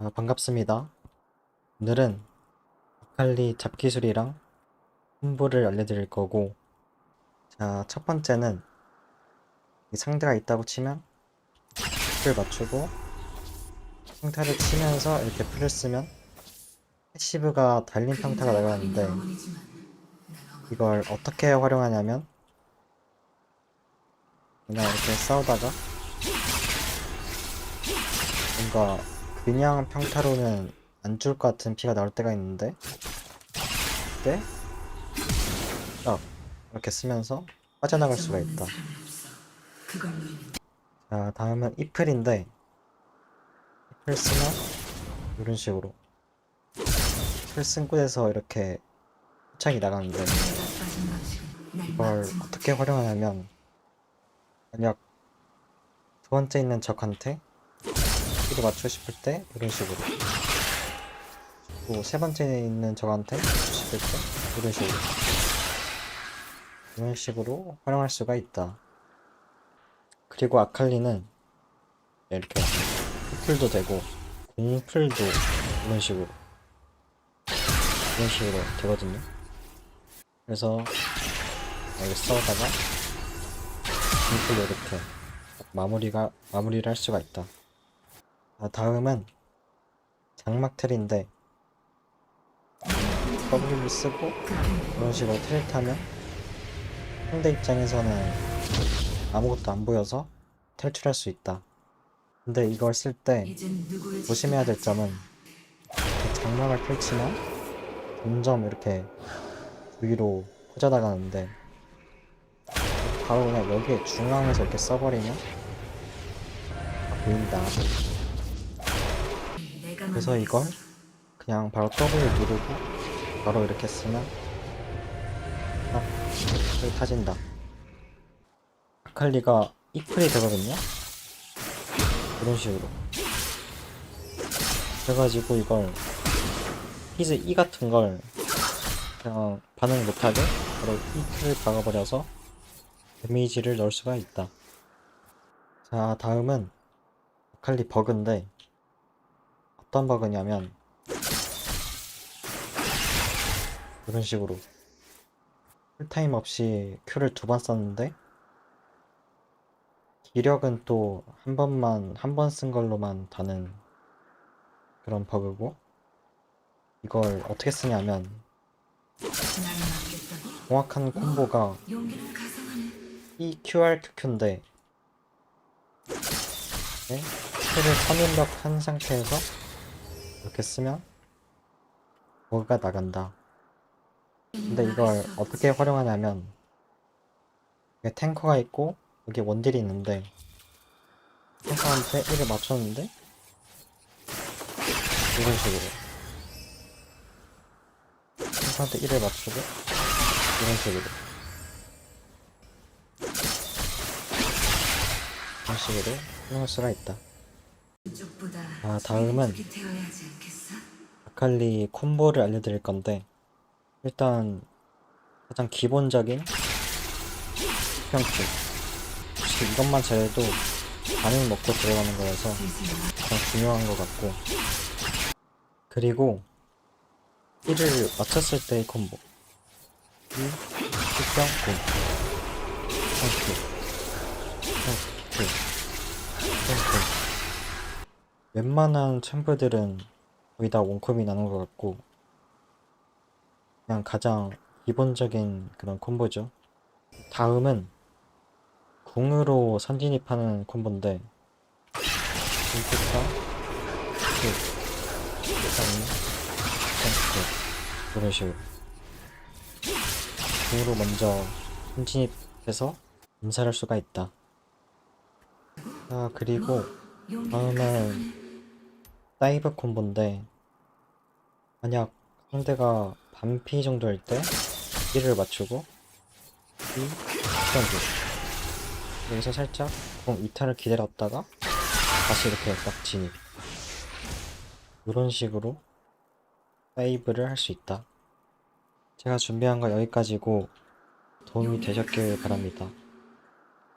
아, 반갑습니다. 오늘은 아칼리 잡기술이랑 콤보를 알려드릴 거고, 자, 첫 번째는 이 상대가 있다고 치면 풀을 맞추고 평타를 치면서 이렇게 풀을 쓰면 패시브가 달린 평타가 나가는데 이걸 어떻게 활용하냐면 그냥 이렇게 싸우다가 뭔가 그냥 평타로는 안 죽을 것 같은 피가 나올 때가 있는데? 그때 딱 이렇게 쓰면서 빠져나갈 수가 있다. 자 다음은 이플인데 이플 쓰면 이런 식으로. 이플 쓴 곳에서 이렇게 포착이 나가는데 이걸 어떻게 활용하냐면 만약 두 번째 있는 적한테 피를 맞추고 싶을 때 이런 식으로 또 세 번째 있는 맞추고 싶을 때 이런 식으로 이런 식으로 활용할 수가 있다. 그리고 아칼리는 이렇게 풀도 되고 공풀도 이런 식으로 이런 식으로 되거든요. 그래서 여기 싸우다가 공풀로 이렇게 마무리가 마무리를 할 수가 있다. 아, 다음은 장막틀인데 W를 쓰고 이런 식으로 틀을 타면 상대 입장에서는 아무것도 안 보여서 탈출할 수 있다. 근데 이걸 쓸 때 조심해야 될 점은 장막을 펼치면 점점 이렇게 위로 퍼져나가는데 바로 그냥 여기에 중앙에서 이렇게 써버리면 보인다. 그래서 이걸 그냥 바로 W 누르고 바로 이렇게 쓰면 딱 여기 타진다. 아칼리가 이플이 되거든요. 이런 식으로. 그래가지고 이걸 히즈 E 같은 걸 그냥 반응 못하게 바로 이플을 박아버려서 데미지를 넣을 수가 있다. 자, 다음은 아칼리 버그인데 어떤 버그냐면 이런 식으로 풀타임 없이 큐를 두 번 썼는데 기력은 또 한 번만 한 번 쓴 걸로만 다는 그런 버그고 이걸 어떻게 쓰냐면 정확한 콤보가 이 QR QQ인데 네? 큐를 3인력 한 상태에서 이렇게 쓰면 버그가 나간다. 근데 이걸 어떻게 활용하냐면 여기 탱커가 있고 여기 원딜이 있는데 탱커한테 1을 맞췄는데 이런 식으로 탱커한테 1을 맞추고 이런 식으로 이런 식으로 활용할 수가 있다. 아, 다음은 아칼리 콤보를 알려드릴 건데 일단 가장 기본적인 수평큐 혹시 이것만 잘해도 반응 먹고 들어가는 거라서 가장 중요한 것 같고. 그리고 1을 맞췄을 때의 콤보. 1, 수평, 공. 수평큐 수평큐 수평큐 웬만한 챔프들은 거의 다 원콤이 나는 것 같고 그냥 가장 기본적인 그런 콤보죠. 다음은 궁으로 선진입하는 콤보인데 그다음에 탱크 이런 식으로 궁으로 먼저 선진입해서 암살할 수가 있다. 아 그리고 다음은 다이브 콤보인데 만약 상대가 반피 정도일 때 1을 맞추고 2, 수전주 여기서 살짝 공 이탈을 기다렸다가 다시 이렇게 딱 진입. 이런 식으로 다이브를 할 수 있다. 제가 준비한 거 여기까지고 도움이 되셨길 바랍니다